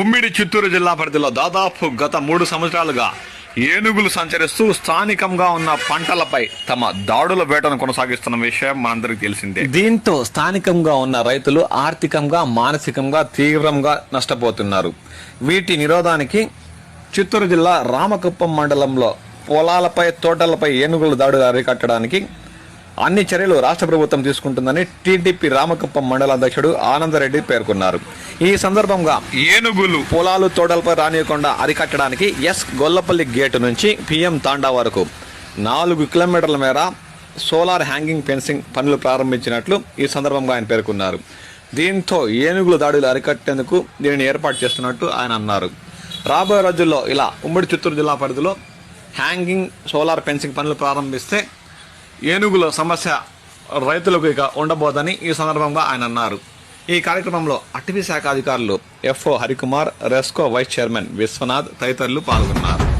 ఉమ్మిడి చిత్తూరు జిల్లా పరిధిలో దాదాపు గత మూడు సంవత్సరాలుగా ఏనుగులు సంచరిస్తూ స్థానికంగా ఉన్న పంటలపై తమ దాడుల వేటను కొనసాగిస్తున్న విషయం మనందరికి తెలిసిందే. దీంతో స్థానికంగా ఉన్న రైతులు ఆర్థికంగా మానసికంగా తీవ్రంగా నష్టపోతున్నారు. వీటి నిరోధానికి చిత్తూరు జిల్లా రామకుప్పం మండలంలో పొలాలపై తోటలపై ఏనుగుల దాడులు అరికట్టడానికి అన్ని చర్యలు రాష్ట్ర ప్రభుత్వం తీసుకుంటుందని టీడీపీ రామకుప్పం మండల అధ్యక్షుడు ఆనందరెడ్డి పేర్కొన్నారు. ఈ సందర్భంగా ఏనుగులు. పొలాలు తోటలపై రానియకుండా అరికట్టడానికి ఎస్ గొల్లపల్లి గేటు నుంచి పిఎం తాండా వరకు నాలుగు కిలోమీటర్ల మేర సోలార్ హ్యాంగింగ్ ఫెన్సింగ్ పనులు ప్రారంభించినట్లు ఈ సందర్భంగా ఆయన పేర్కొన్నారు. దీంతో ఏనుగుల దాడులు అరికట్టేందుకు దీనిని ఏర్పాటు చేస్తున్నట్టు ఆయన అన్నారు. రాబోయే రోజుల్లో ఇలా ఉమ్మడి చిత్తూరు జిల్లా పరిధిలో హ్యాంగింగ్ సోలార్ ఫెన్సింగ్ పనులు ప్రారంభిస్తే ఏనుగుల సమస్య రైతులకు ఇక ఉండబోదని ఈ సందర్భంగా ఆయన అన్నారు. ఈ కార్యక్రమంలో అటవీ శాఖ అధికారులు FO Harikumar RESCO vice chairman Viswanath తదితరులు పాల్గొన్నారు.